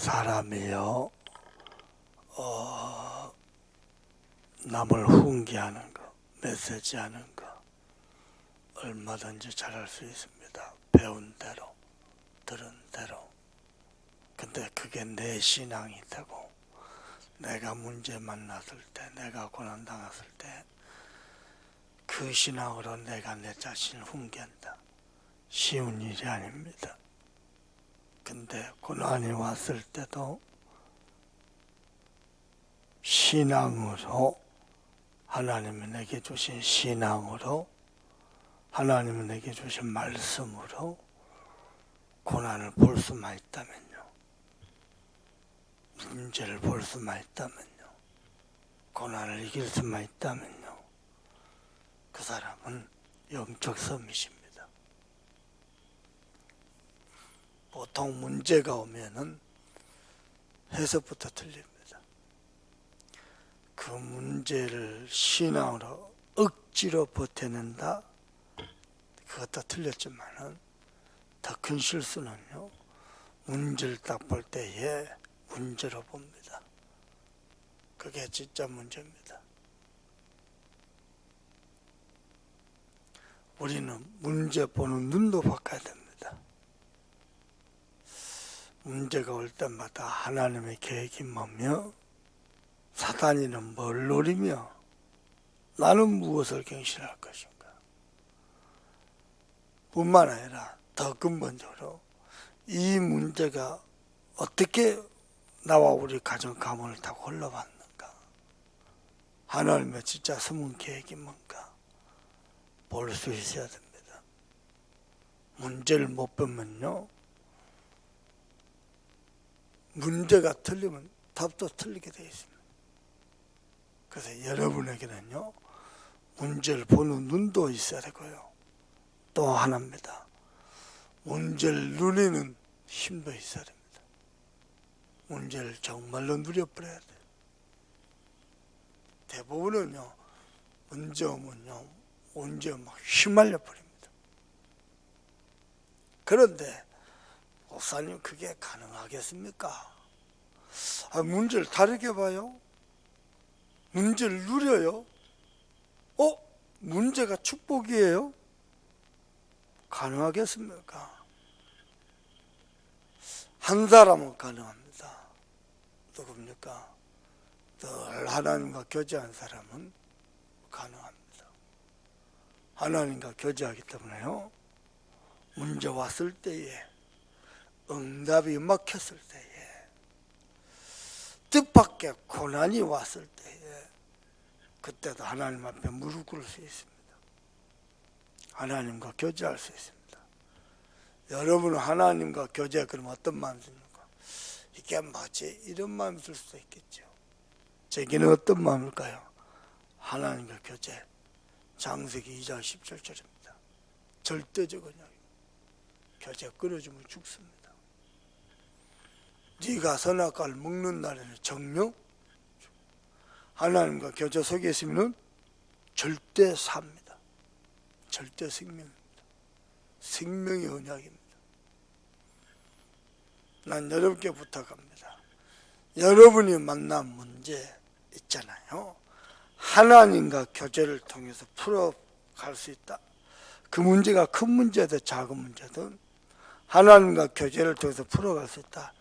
사람이요, 어, 남을 훈계하는 거, 메시지하는 거, 얼마든지 잘할 수 있습니다. 배운 대로, 들은 대로. 근데 그게 내 신앙이 되고, 내가 문제 만났을 때, 내가 고난 당했을 때, 그 신앙으로 내가 내 자신을 훈계한다. 쉬운 일이 아닙니다. 근데 고난이 왔을 때도 신앙으로 하나님이 내게 주신 신앙으로 하나님이 내게 주신 말씀으로 고난을 볼 수만 있다면요. 문제를 볼 수만 있다면요. 고난을 이길 수만 있다면요. 그 사람은 영적 섬이십니다. 보통 문제가 오면은 해석부터 틀립니다. 그 문제를 신앙으로 억지로 버텨낸다. 그것도 틀렸지만은 더 큰 실수는요. 문제를 딱 볼 때에 문제로 봅니다. 그게 진짜 문제입니다. 우리는 문제 보는 눈도 바꿔야 됩니다. 문제가 올 때마다 하나님의 계획이 뭐며 사단이는 뭘 노리며 나는 무엇을 경신할 것인가? 뿐만 아니라 더 근본적으로 이 문제가 어떻게 나와 우리 가정 가문을 타고 흘러갔는가? 하나님의 진짜 숨은 계획이 뭔가? 볼 수 있어야 됩니다. 문제를 못 보면요 문제가 틀리면 답도 틀리게 되어 있습니다. 그래서 여러분에게는요, 문제를 보는 눈도 있어야 되고요. 또 하나입니다. 문제를 누리는 힘도 있어야 됩니다. 문제를 정말로 누려버려야 돼요. 대부분은요, 문제 오면요, 문제 막 휘말려 버립니다. 그런데 목사님 그게 가능하겠습니까? 아, 문제를 다르게 봐요. 문제를 누려요. 어? 문제가 축복이에요? 가능하겠습니까? 한 사람은 가능합니다. 누굽니까? 늘 하나님과 교제한 사람은 가능합니다. 하나님과 교제하기 때문에요. 문제 왔을 때에 응답이 막혔을 때에 뜻밖의 고난이 왔을 때에 그때도 하나님 앞에 무릎 꿇을 수 있습니다. 하나님과 교제할 수 있습니다. 여러분은 하나님과 교제 그럼 어떤 마음이 듭니까? 이게 뭐지? 이런 마음이 들 수도 있겠죠. 제게는 어떤 마음일까요? 하나님과 교제. 장세기 2장 17절입니다. 절대적 언약. 교제 끊어주면 죽습니다. 네가 선악과를 먹는 날에는 정령 하나님과 교제 속에 있으면 절대 삽니다. 절대 생명입니다. 생명의 언약입니다. 난 여러분께 부탁합니다. 여러분이 만난 문제 있잖아요. 하나님과 교제를 통해서 풀어갈 수 있다. 그 문제가 큰 문제든 작은 문제든 하나님과 교제를 통해서 풀어갈 수 있다.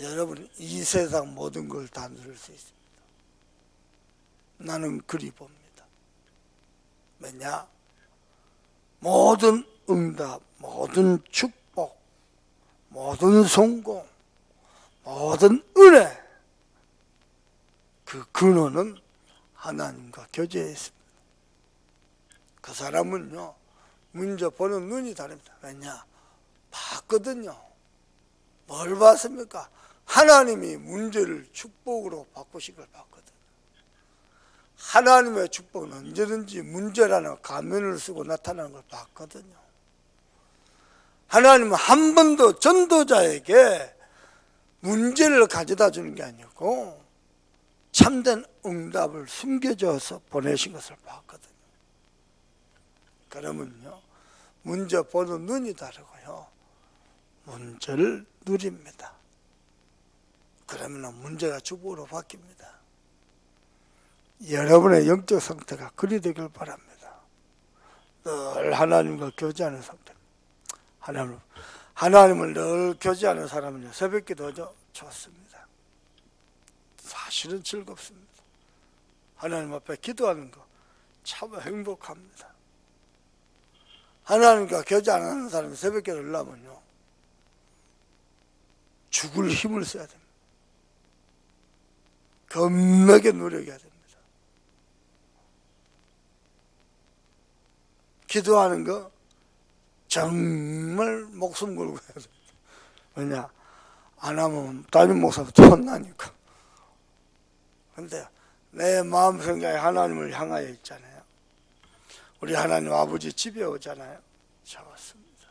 여러분 이 세상 모든 걸 다 누릴 수 있습니다. 나는 그리 봅니다. 왜냐? 모든 응답, 모든 축복, 모든 성공, 모든 은혜 그 근원은 하나님과 교제에 있습니다. 그 사람은요 문제 보는 눈이 다릅니다. 왜냐? 봤거든요. 뭘 봤습니까? 하나님이 문제를 축복으로 바꾸신 걸 봤거든. 하나님의 축복은 언제든지 문제라는 가면을 쓰고 나타나는 걸 봤거든요. 하나님은 한 번도 전도자에게 문제를 가져다 주는 게 아니고 참된 응답을 숨겨줘서 보내신 것을 봤거든요. 그러면요, 문제 보는 눈이 다르고요, 문제를 누립니다. 그러면 문제가 축복으로 바뀝니다. 여러분의 영적 상태가 그리 되길 바랍니다. 늘 하나님과 교제하는 상태. 하나님, 하나님을 늘 교제하는 사람은요, 새벽 기도 저- 좋습니다. 사실은 즐겁습니다. 하나님 앞에 기도하는 거 참 행복합니다. 하나님과 교제 안 하는 사람이 새벽 기도를 하면요, 죽을 힘을 써야 됩니다. 겁나게 노력해야 됩니다. 기도하는 거 정말 목숨 걸고 해야 됩니다. 왜냐? 안 하면 담임 목사부터 혼나니까. 근데 내 마음 생각이 하나님을 향하여 있잖아요. 우리 하나님 아버지 집에 오잖아요. 좋습니다.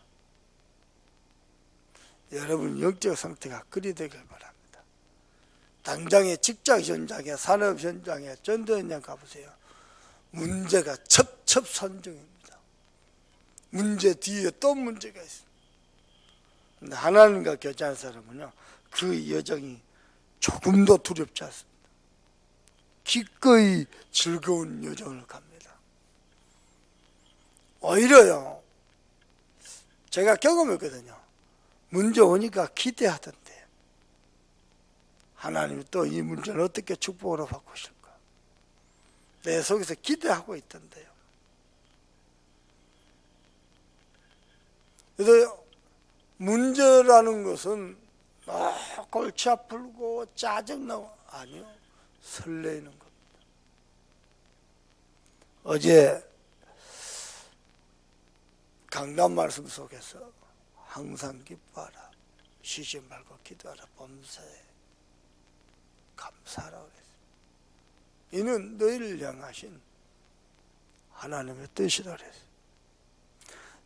여러분 영적 상태가 그리 되길 바랍니다. 당장의 직장 현장에 산업 현장에 전도 현장 가보세요. 문제가 첩첩산중입니다. 문제 뒤에 또 문제가 있습니다. 하나님과 교제한 사람은요, 그 여정이 조금도 두렵지 않습니다. 기꺼이 즐거운 여정을 갑니다. 오히려요, 제가 경험했거든요. 문제 오니까 기대하던데, 하나님이 또 이 문제를 어떻게 축복으로 바꾸실까? 내 속에서 기대하고 있던데요. 그래서 문제라는 것은 막 골치 아프고 짜증나고 아니요 설레이는 겁니다. 어제 강단 말씀 속에서 항상 기뻐하라 쉬지 말고 기도하라 범사에 감사하라 그랬어요. 이는 너희를 향하신 하나님의 뜻이다 그랬어요.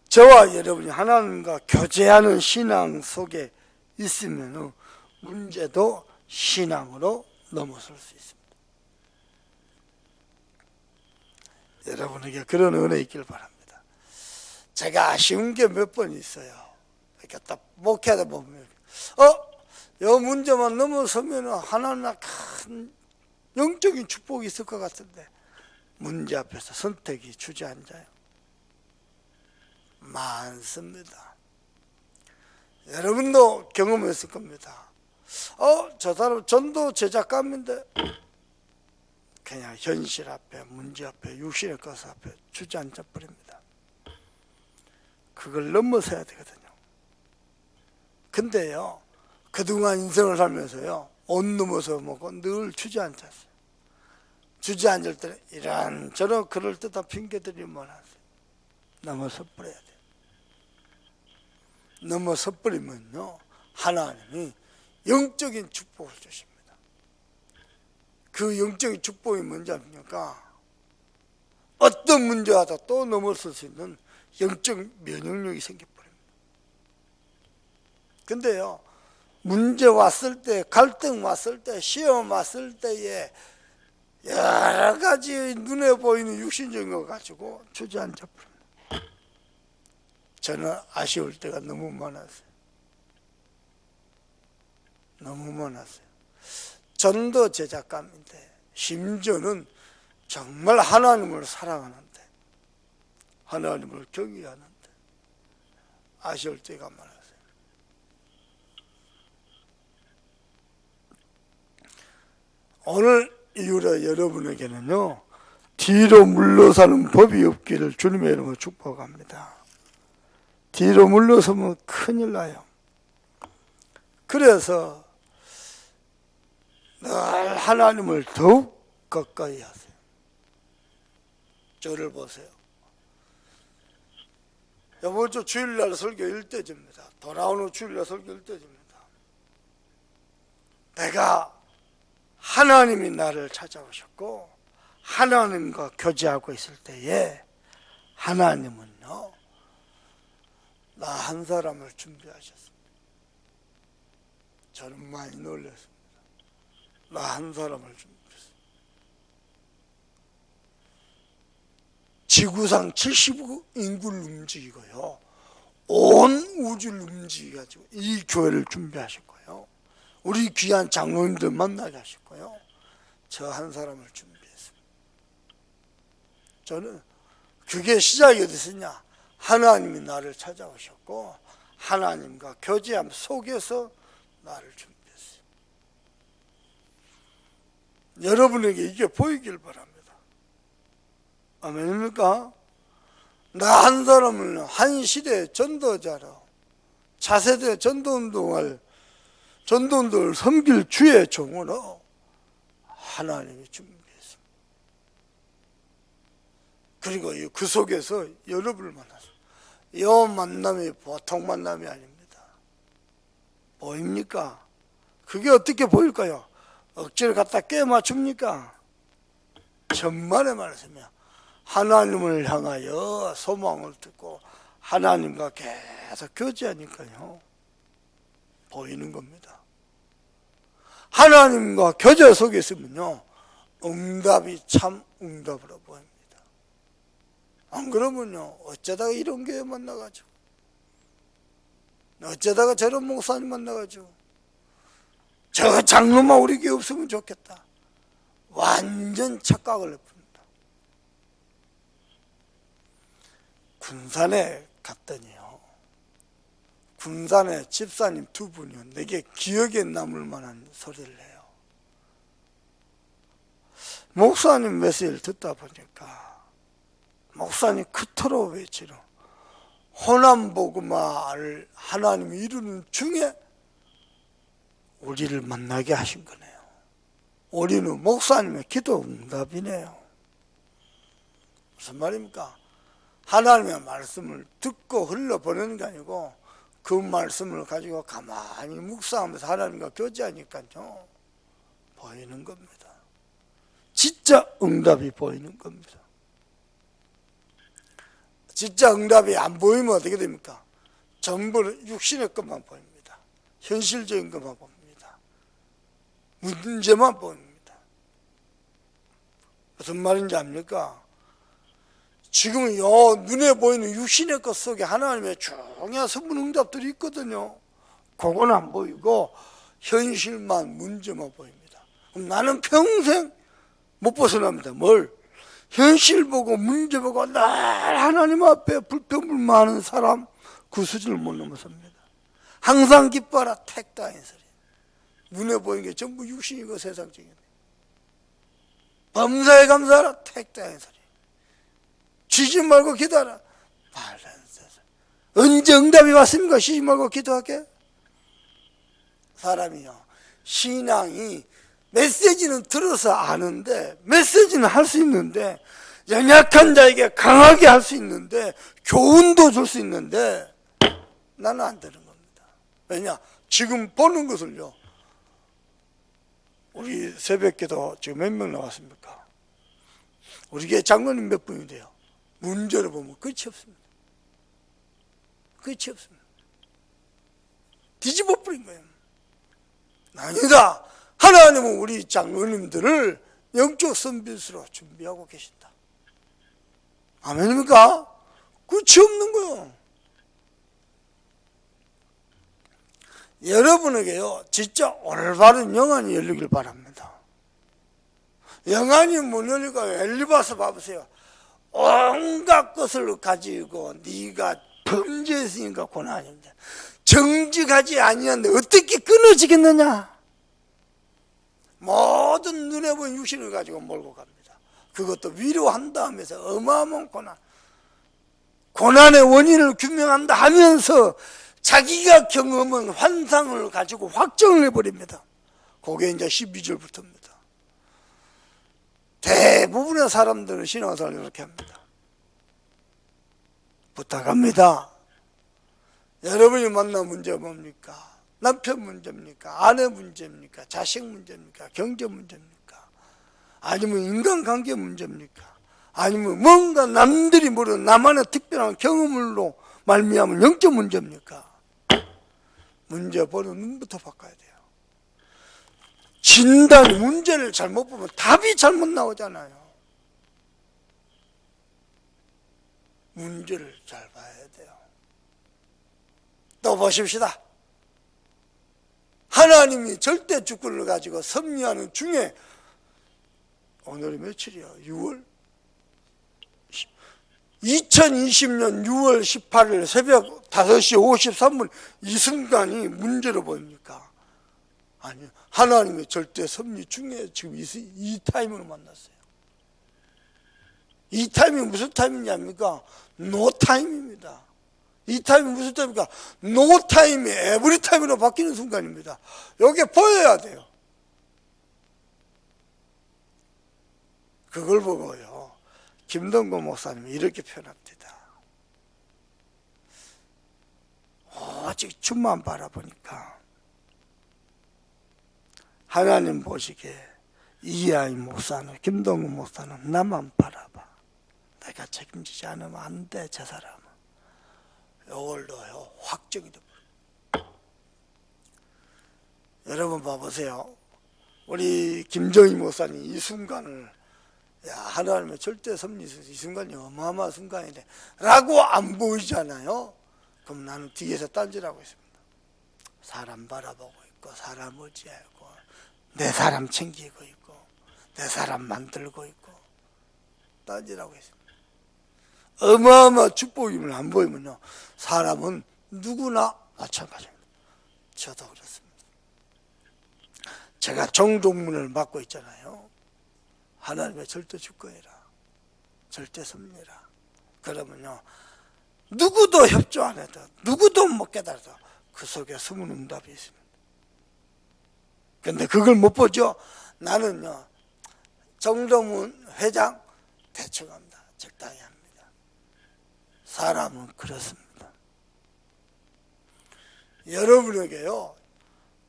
저와 여러분이 하나님과 교제하는 신앙 속에 있으면 문제도 신앙으로 넘어설 수 있습니다. 여러분에게 그런 은혜 있길 바랍니다. 제가 아쉬운 게 몇 번 있어요. 이렇게 딱 목회하다 보면, 어, 요 문제만 넘어서면 하나님 큰 영적인 축복이 있을 것 같은데, 문제 앞에서 선택이 주저앉아요. 많습니다. 여러분도 경험했을 겁니다. 어, 저 사람 전도 제작감인데 그냥 현실 앞에, 문제 앞에, 육신의 것 앞에 주저앉아 버립니다. 그걸 넘어서야 되거든요. 근데요, 그동안 인생을 살면서요, 옷 넘어서 먹고 늘 주저앉았어요. 주저앉을 때는 이런저런 그럴듯한 핑계들이 많았어요. 넘어서 버려야 돼요. 넘어서 버리면요, 하나님이 영적인 축복을 주십니다. 그 영적인 축복이 뭔지 압니까? 어떤 문제와도 또 넘어설 수 있는 영적 면역력이 생겨버립니다. 근데요, 문제 왔을 때, 갈등 왔을 때, 시험 왔을 때에 여러 가지 눈에 보이는 육신적인 거 가지고 주저앉아 버립니다. 저는 아쉬울 때가 너무 많았어요. 너무 많았어요. 전도 제작가인데 심지어는 정말 하나님을 사랑하는데 하나님을 경외하는데 아쉬울 때가 많았어요. 오늘 이후로 여러분에게는요 뒤로 물러서는 법이 없기를 주님의 이름으로 축복합니다. 뒤로 물러서면 큰일 나요. 그래서 늘 하나님을 더욱 가까이 하세요. 저를 보세요. 이번 주 주일날 설교 일대집니다. 돌아오는 주일날 설교 일대집니다. 내가 하나님이 나를 찾아오셨고 하나님과 교제하고 있을 때에 하나님은요 나 한 사람을 준비하셨습니다. 저는 많이 놀랐습니다. 나 한 사람을 준비했습니다. 지구상 70억 인구를 움직이고요. 온 우주를 움직여가지고 이 교회를 준비하실 거예요. 우리 귀한 장로님들 만나게 하셨고요. 저 한 사람을 준비했습니다. 저는 그게 시작이 어디서냐? 하나님이 나를 찾아오셨고 하나님과 교제함 속에서 나를 준비했어요. 여러분에게 이게 보이길 바랍니다. 아멘입니까? 나 한 사람을 한 시대 전도자로 차세대 전도운동을 전도운동을 섬길 주의 종으로 하나님이 준비했습니다. 그리고 이그 속에서 여러분을 만났어요. 이 만남이 보통 만남이 아닙니다. 보입니까? 그게 어떻게 보일까요? 억지로 갖다 깨 맞춥니까? 천만의 말씀이야. 하나님을 향하여 소망을 듣고 하나님과 계속 교제하니까요. 보이는 겁니다. 하나님과 교제 속에 있으면요. 응답이 참 응답으로 보입니다. 안 그러면요. 어쩌다가 이런 교회 만나가지고 어쩌다가 저런 목사님 만나가지고 저 장로만 우리 교회 없으면 좋겠다. 완전 착각을 해봅니다. 군산에 갔더니요. 군산에 집사님 두 분이요. 내게 기억에 남을 만한 소리를 해요. 목사님 메시지를 듣다 보니까 목사님 그토록 외치는 호남복음화를 하나님이 이루는 중에 우리를 만나게 하신 거네요. 우리는 목사님의 기도 응답이네요. 무슨 말입니까? 하나님의 말씀을 듣고 흘러보내는 게 아니고 그 말씀을 가지고 가만히 묵상하면서 하나님과 교제하니까요 보이는 겁니다. 진짜 응답이 보이는 겁니다. 진짜 응답이 안 보이면 어떻게 됩니까? 전부 육신의 것만 보입니다. 현실적인 것만 봅니다. 문제만 보입니다. 무슨 말인지 압니까? 지금 요 눈에 보이는 육신의 것 속에 하나님의 중요한 선물 응답들이 있거든요. 그건 안 보이고 현실만 문제만 보입니다. 나는 평생 못 벗어납니다. 뭘? 현실 보고 문제 보고 늘 하나님 앞에 불평불만하는 사람 그 수준을 못 넘어섭니다. 항상 기뻐라 택다인 소리. 눈에 보이는 게 전부 육신이고 세상적인. 범사에 감사하라 택다인 소리. 쉬지 말고 기도하라. 언제 응답이 왔습니까? 쉬지 말고 기도할게. 사람이요. 신앙이 메시지는 들어서 아는데, 메시지는 할 수 있는데, 연약한 자에게 강하게 할 수 있는데, 교훈도 줄 수 있는데, 나는 안 되는 겁니다. 왜냐? 지금 보는 것을요. 우리 새벽기도 지금 몇 명 나왔습니까? 우리 교회 장로님 몇 분이 돼요? 문제를 보면 끝이 없습니다. 끝이 없습니다. 뒤집어 버린 거예요. 아니다. 하나님은 우리 장로님들을 영적 선비수로 준비하고 계신다. 아멘입니까? 끝이 없는 거요. 여러분에게요, 진짜 올바른 영안이 열리길 바랍니다. 영안이 못 열리고 엘리바스 봐보세요. 온갖 것을 가지고 네가 범죄했으니까 고난입니다. 정직하지 아니한데 어떻게 끊어지겠느냐? 모든 눈에 보이는 육신을 가지고 몰고 갑니다. 그것도 위로한다 하면서 어마어마한 고난. 고난의 원인을 규명한다 하면서 자기가 경험한 환상을 가지고 확정을 해버립니다. 그게 이제 12절부터입니다. 대 부분의 사람들은 신앙생활을 이렇게 합니다. 부탁합니다. 여러분이 만난 문제 뭡니까? 남편 문제입니까? 아내 문제입니까? 자식 문제입니까? 경제 문제입니까? 아니면 인간관계 문제입니까? 아니면 뭔가 남들이 모르는 나만의 특별한 경험으로 말미암은 영적 문제입니까? 문제 보는 눈부터 바꿔야 돼요. 진단 문제를 잘못 보면 답이 잘못 나오잖아요. 문제를 잘 봐야 돼요. 또 보십시다. 하나님이 절대 주권을 가지고 섭리하는 중에 오늘이 며칠이야? 6월 2020년 6월 18일 새벽 5시 53분 이 순간이 문제로 보입니까? 아니요. 하나님의 절대 섭리 중에 지금 이, 이 타이밍을 만났어요. 이 타이밍 무슨 타이밍이냐입니까? 노 타임입니다. 이 타임이 무슨 타임입니까? 노 타임이 에브리 타임으로 바뀌는 순간입니다. 이게 보여야 돼요. 그걸 보고요. 김동건 목사님이 이렇게 표현합니다. 오직 주만 바라보니까 하나님 보시기에 이하이 목사는 김동건 목사는 나만 바라봐. 내가 책임지지 않으면 안 돼, 저 사람은. 요걸로요, 확정이 돼. 여러분 봐보세요. 우리 김정희 목사님 이 순간을 야, 하나님의 절대 섭리 이 순간이 어마어마한 순간이네. 라고 안 보이잖아요. 그럼 나는 뒤에서 딴지라고 있습니다. 사람 바라보고 있고, 사람 의지하고, 내 사람 챙기고 있고, 내 사람 만들고 있고, 딴지라고 있습니다. 어마어마한 축복임을 안 보이면요. 사람은 누구나 마찬가지입니다. 저도 그렇습니다. 제가 정동문을 맡고 있잖아요. 하나님의 절대 주권이라 절대 섭리라 그러면요 누구도 협조 안 해도 누구도 못 깨달아도 그 속에 숨은 응답이 있습니다 근데 그걸 못 보죠 나는요 정동문 회장 대충 합니다 적당히 합니다 사람은 그렇습니다 여러분에게요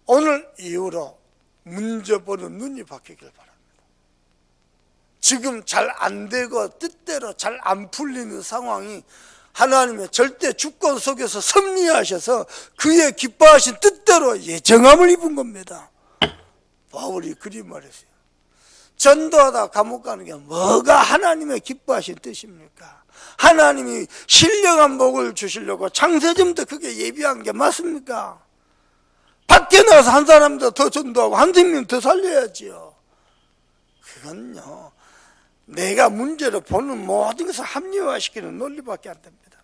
오늘 이후로 문제 보는 눈이 바뀌길 바랍니다 지금 잘 안 되고 뜻대로 잘 안 풀리는 상황이 하나님의 절대 주권 속에서 섭리하셔서 그의 기뻐하신 뜻대로 예정함을 입은 겁니다. 바울이 그리 말했어요. 전도하다 감옥 가는 게 뭐가 하나님의 기뻐하신 뜻입니까? 하나님이 신령한 복을 주시려고 창세전부터 그게 예비한 게 맞습니까? 밖에 나가서 한 사람도 더 전도하고 한 생명 더 살려야지요. 그건요. 내가 문제를 보는 모든 것을 합리화시키는 논리밖에 안 됩니다.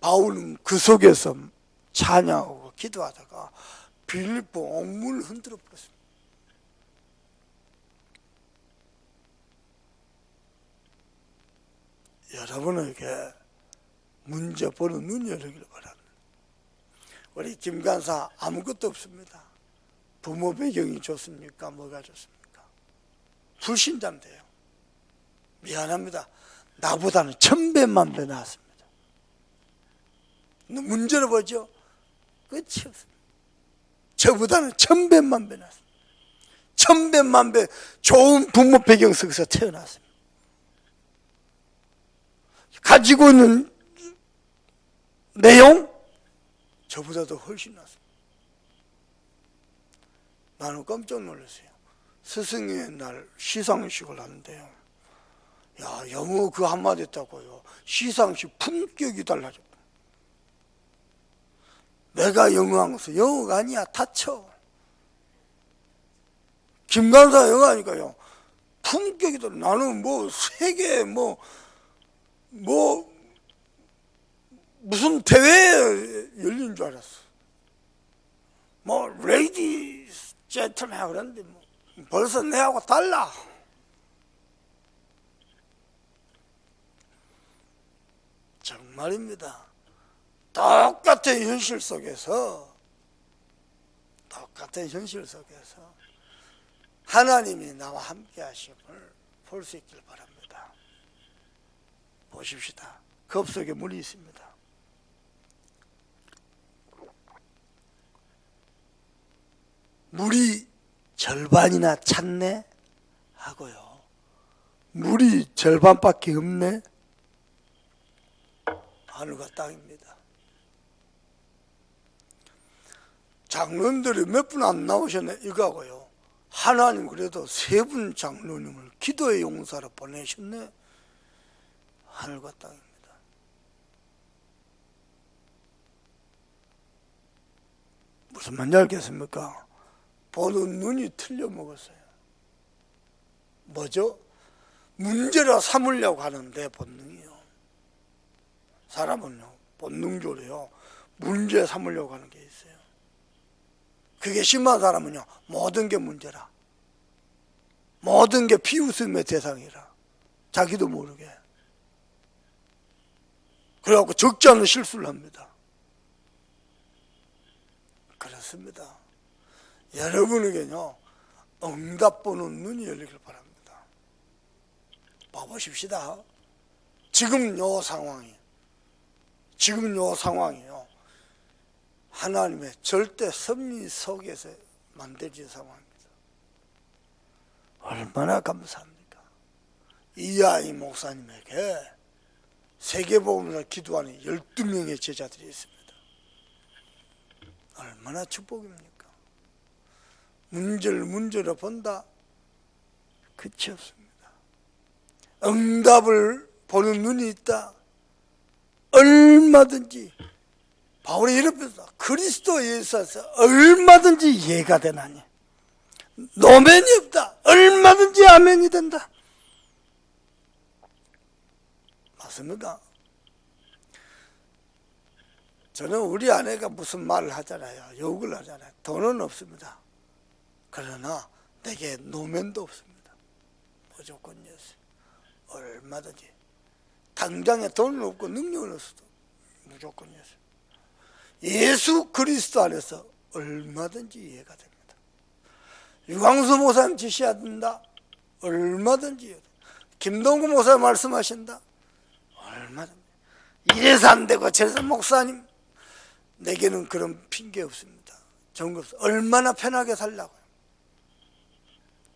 바울은 그 속에서 찬양하고 기도하다가 빌립보 옥문을 흔들어 버렸습니다. 여러분에게 문제 보는 눈이 열리기를 바랍니다. 우리 김 간사 아무것도 없습니다. 부모 배경이 좋습니까? 뭐가 좋습니까? 불신자인데요. 미안합니다. 나보다는 천배만 배 나았습니다. 문제를 보죠. 끝이 없습니다. 저보다는 천배만 배 나았습니다. 천배만 배 좋은 부모 배경 속에서 태어났습니다. 가지고 있는 내용 저보다도 훨씬 낫습니다. 나는 깜짝 놀랐어요. 스승의 날 시상식을 하는데요. 야, 영어 그 한마디 했다고요. 시상식 품격이 달라져. 내가 영어한 것은 영어가 아니야. 다쳐. 김간사 영어 하니까요. 품격이 달라. 나는 뭐 세계 뭐, 뭐, 무슨 대회에 열린 줄 알았어. 뭐, 레이디 젠틀맨 그랬는데 뭐. 벌써 내하고 달라. 정말입니다. 똑같은 현실 속에서 똑같은 현실 속에서 하나님이 나와 함께 하심을 볼 수 있길 바랍니다. 보십시다. 컵 속에 물이 있습니다. 물이 절반이나 찼네 하고요. 물이 절반밖에 없네. 하늘과 땅입니다. 장로님들이 몇 분 안 나오셨네 이거하고요. 하나님 그래도 세 분 장로님을 기도의 용사로 보내셨네. 하늘과 땅입니다. 무슨 말인지 알겠습니까? 보는 눈이 틀려 먹었어요. 뭐죠? 문제라 삼으려고 하는데 본능이요. 사람은요 본능적으로요 문제 삼으려고 하는 게 있어요. 그게 심한 사람은요 모든 게 문제라. 모든 게 비웃음의 대상이라. 자기도 모르게. 그래갖고 적지 않은 실수를 합니다. 그렇습니다. 여러분에게는요, 응답 보는 눈이 열리길 바랍니다. 봐보십시다. 지금 요 상황이, 지금 요 상황이요, 하나님의 절대 섭리 속에서 만들어진 상황입니다. 얼마나 감사합니까? 이하이 목사님에게 세계복음을 기도하는 12명의 제자들이 있습니다. 얼마나 축복입니까? 문제로 본다? 끝이 없습니다. 응답을 보는 눈이 있다? 얼마든지 바울이 이렇습니다. 그리스도 예수에서 얼마든지 이해가 되나니 노면이 없다. 얼마든지 아멘이 된다. 맞습니까? 저는 우리 아내가 무슨 말을 하잖아요. 욕을 하잖아요. 돈은 없습니다. 그러나 내게 노면도 없습니다. 무조건 예수. 얼마든지. 당장에 돈은 없고 능력은 없어도 무조건 예수. 예수 그리스도 안에서 얼마든지 이해가 됩니다. 유광수 목사님 지시한다. 얼마든지. 김동구 목사 말씀하신다. 얼마든지. 이래서 안 되고 저래서 목사님 내게는 그런 핑계 없습니다. 없어. 얼마나 편하게 살라고요.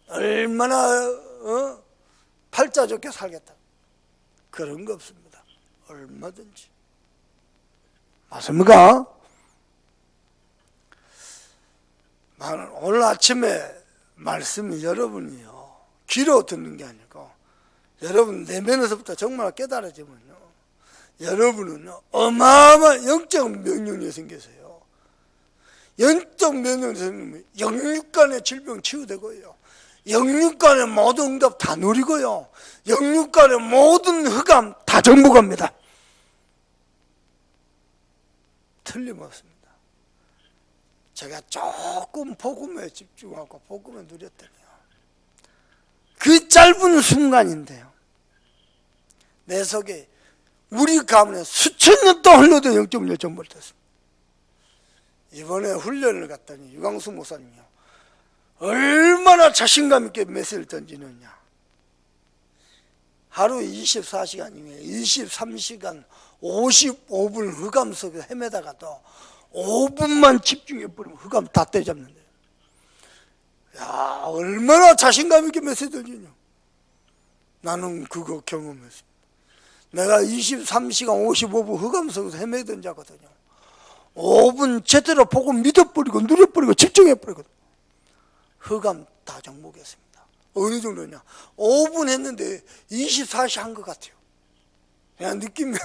얼마나 어? 팔자 좋게 살겠다. 그런 거 없습니다. 얼마든지. 맞습니까? 오늘 아침에 말씀이 여러분이요. 귀로 듣는 게 아니고 여러분 내면에서부터 정말 깨달아지면요. 여러분은요. 어마어마한 영적 명령이 생겨서요. 영적 명령이 생기면 영육간의 질병 치유되고요. 영육간의 모든 응답 다 누리고요. 영육간의 모든 흑암 다 정복합니다. 틀림없습니다. 제가 조금 복음에 집중하고 복음에 누렸더니요. 그 짧은 순간인데요. 내 속에 우리 가문에 수천 년 동안 흘러던 영적 전부를 됐습니다. 이번에 훈련을 갔더니 유광수 목사님이요. 얼마나 자신감 있게 메시지를 던지느냐. 하루 24시간이면 23시간 55분 흑암 속에 헤매다가도 5분만 집중해 버리면 흑암 다 때잡는데. 야, 얼마나 자신감 있게 메시지 던지냐. 나는 그거 경험했습니다. 내가 23시간 55분 흑암 속에서 헤매던 자거든요. 5분 제대로 보고 믿어버리고 누려버리고 집중해버리거든. 흑암 다 정복했습니다. 어느 정도냐? 5분 했는데 24시 한 것 같아요. 그냥 느낌이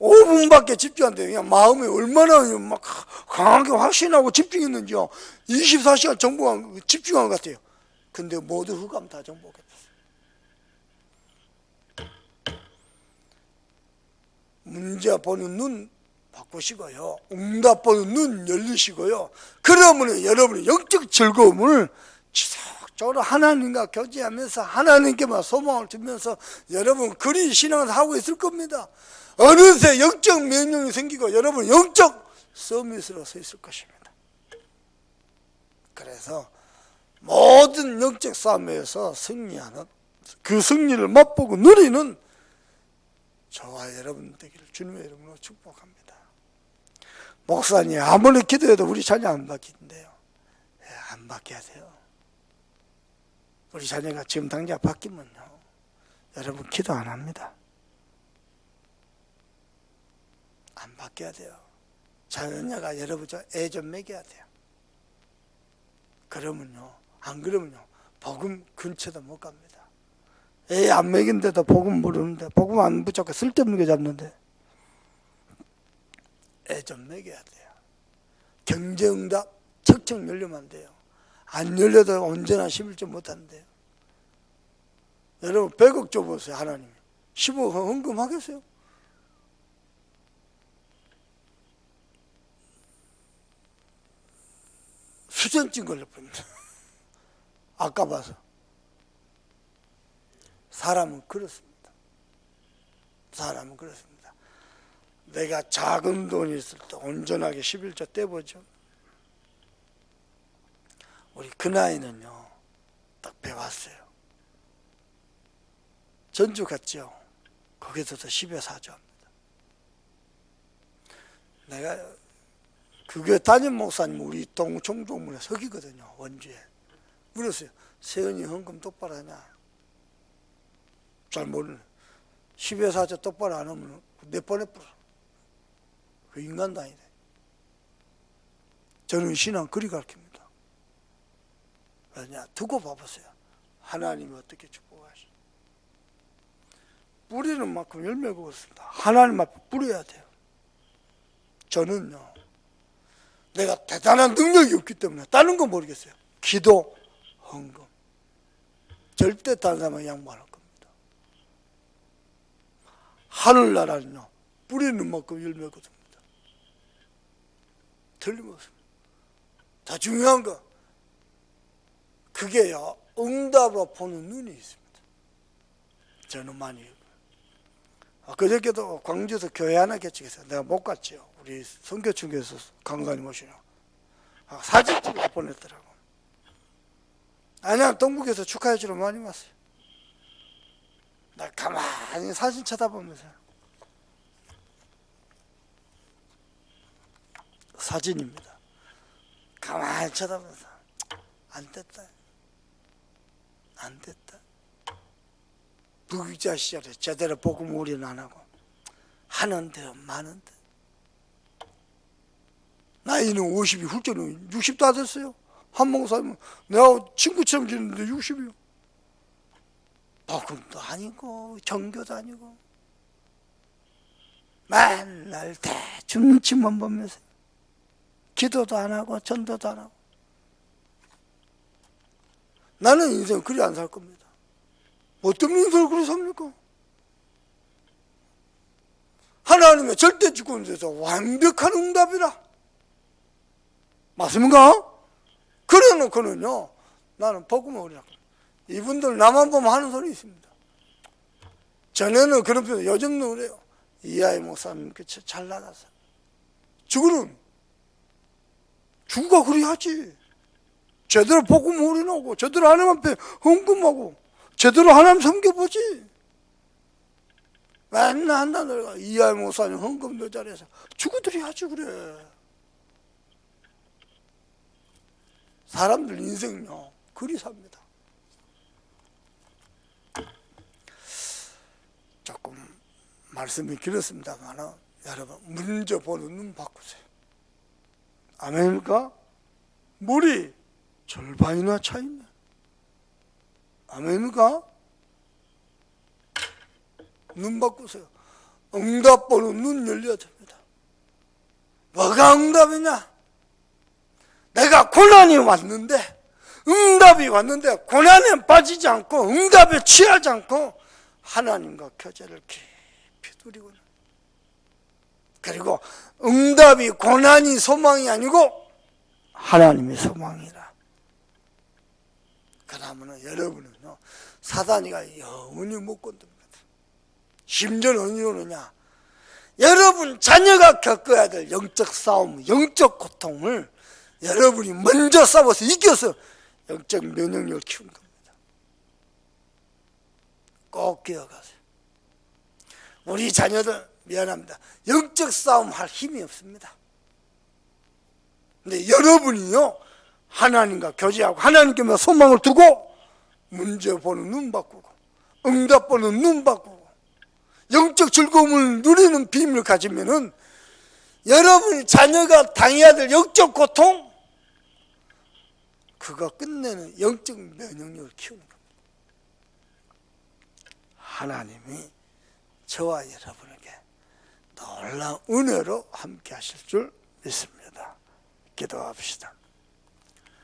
5분밖에 집중 안 돼요. 그냥 마음이 얼마나 막 강하게 확신하고 집중했는지요. 24시간 정복한, 집중한 것 같아요. 근데 모두 흑암 다 정복했어요. 문제 보는 눈 바꾸시고요. 응답 보는 눈 열리시고요. 그러면 여러분의 영적 즐거움을 지속적으로 하나님과 교제하면서 하나님께만 소망을 주면서 여러분 그리 신앙을 하고 있을 겁니다. 어느새 영적 명령이 생기고 여러분 영적 서밋으로 서 있을 것입니다. 그래서 모든 영적 싸움에서 승리하는 그 승리를 맛보고 누리는 저와 여러분 되기를 주님의 이름으로 축복합니다. 목사님 아무리 기도해도 우리 자녀 안 바뀐대요. 예, 안 바뀌어야 돼요. 우리 자녀가 지금 당장 바뀌면요. 여러분 기도 안 합니다. 안 바뀌어야 돼요. 자녀가 여러분 저애좀 먹여야 돼요. 그러면요. 안 그러면요. 복음 근처도 못 갑니다. 애안 먹인데도 복음 모르는데 복음 안 붙잡고 쓸데없는 게 잡는데 애 좀 먹여야 돼요. 경제응답 척척 열리면 안 돼요. 안 열려도 언제나 11조 못한대요. 여러분 100억 줘보세요 하나님 15억 헌금하겠어요? 수전증 걸릴 뻔입니다. 아까 봐서 사람은 그렇습니다. 사람은 그렇습니다. 내가 작은 돈이 있을 때 온전하게 11조 떼보죠. 우리 그 나이는요, 딱 배웠어요. 전주 갔죠. 거기서도 10여 4조 합니다. 내가 그 교회 담임 목사님 우리 동 종종문에 서기거든요. 원주에. 물었어요. 세은이 헌금 똑바로 하냐? 잘 모르네. 10여 4조 똑바로 안 하면 내 뻔해 뿌려. 그 인간도 아니네. 저는 신앙 그리 가르칩니다. 왜냐? 두고 봐보세요. 하나님이 어떻게 축복하시 뿌리는 만큼 열매가 없습니다. 하나님 앞에 뿌려야 돼요. 저는요, 내가 대단한 능력이 없기 때문에 다른 건 모르겠어요. 기도, 헌금. 절대 다른 사람은 양보 안할 겁니다. 하늘나라는요, 뿌리는 만큼 열매가 없습니다. 틀림없습니다. 다 중요한 거, 그게요, 응답으로 보는 눈이 있습니다. 저는 많이. 아, 그저께도 광주에서 교회 하나 개척했어요. 내가 못 갔지요. 우리 성교충교에서 강사님 오시냐. 아, 사진 찍어서 보냈더라고. 아니야, 동북에서 축하해 주러 많이 왔어요. 나 가만히 사진 쳐다보면서. 사진입니다. 가만히 쳐다보면서. 안 됐다. 안 됐다. 부귀자 시절에 제대로 복음 우리는 안 하고 하는데 많은데 나이는 50이 훌쩍은 60도 안 됐어요. 한 목사님은 내가 친구처럼 지냈는데 60이요. 복음도 아니고 정교도 아니고 맨날 대충 눈치만 보면서 기도도 안 하고 전도도 안 하고 나는 인생 그리 안 살 겁니다. 뭐 때문에 인생을 그리 삽니까? 하나님의 절대 주권에서 완벽한 응답이라. 맞습니까? 그래 놓고는요, 나는 복음을 우리라. 이분들 나만 보면 하는 소리 있습니다. 전에는 그런 표현, 요즘도 그래요. 이하이 목사님, 그쵸, 잘 나가서. 죽으는, 죽가 그리 하지. 제대로 복음 올인하고 제대로 하나님 앞에 헌금하고 제대로 하나님 섬겨보지 맨날 한다 너가 이하이 목사님 헌금도 잘해서 죽어들이 하지 그래 사람들 인생요 그리 삽니다 조금 말씀이 길었습니다만 여러분 문제 보는 눈 바꾸세요 아멘입니까? 물이 절반이나 차 있네. 아멘입니까? 눈 바꾸세요. 응답 보는 눈 열려야 됩니다. 뭐가 응답이냐? 내가 고난이 왔는데, 응답이 왔는데, 고난에 빠지지 않고, 응답에 취하지 않고, 하나님과 교제를 깊이 누리고, 그리고 응답이 고난이 소망이 아니고, 하나님의 소망이라. 그러면 여러분은요, 사단이가 영원히 못 건듭니다. 심지어는 어디 오느냐? 여러분 자녀가 겪어야 될 영적 싸움, 영적 고통을 여러분이 먼저 싸워서 이겨서 영적 면역력을 키운 겁니다. 꼭 기억하세요. 우리 자녀들 미안합니다. 영적 싸움 할 힘이 없습니다. 근데 여러분이요, 하나님과 교제하고 하나님께만 소망을 두고 문제 보는 눈 바꾸고 응답 보는 눈 바꾸고 영적 즐거움을 누리는 비밀을 가지면은 여러분 자녀가 당해야 될 영적 고통 그거 끝내는 영적 면역력을 키우는 겁니다. 하나님이 저와 여러분에게 놀라운 은혜로 함께 하실 줄 믿습니다. 기도합시다.